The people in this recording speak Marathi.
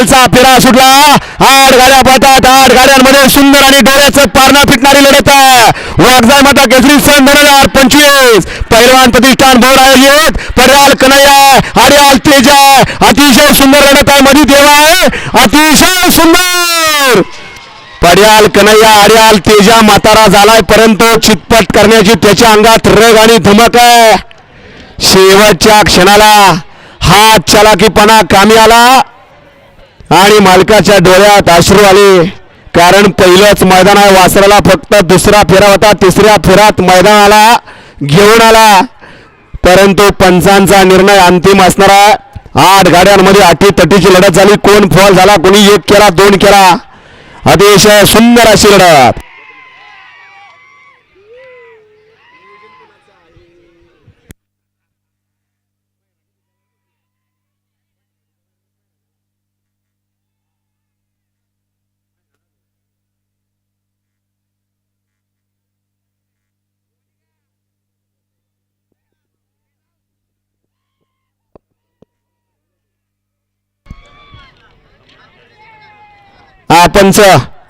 फायनलचा फेरा सुटला. आठ गाड्या पळतात. आठ गाड्यांमध्ये सुंदर आणि डोळ्याचं पारणा फिटणारी लढत आहे. वाघजाय माता केसरी सन दोन हजार पंचवीस. पैलवान प्रतिष्ठान बोर्ड आयोजित. पर्याल कन्हैया. हरियाल तेजा अतिशय सुंदर लढत आहे. मधी देवा आहे. अतिशय सुंदर. पड्याल कन्हैया आड्याल तेजा म्हातारा झालाय. परंतु चितपट करण्याची त्याच्या अंगात रग आणि धमक आहे. शेवटच्या क्षणाला हा चलाकीपणा कामी आला. आणि मालकाच्या डोळ्यात अश्रू आले. कारण पहिलंच मैदान आहे वासराला फक्त दुसरा फेरा होता तिसऱ्या फेरात मैदानाला घेऊन आला. परंतु पंचांचा निर्णय अंतिम असणार आहे आठ गाड्यांमध्ये आठी तटीची लढत झाली. कोण फॉल झाला कोणी एक केला दोन केला. अतिशय सुंदर अशी लढत. Vẫn.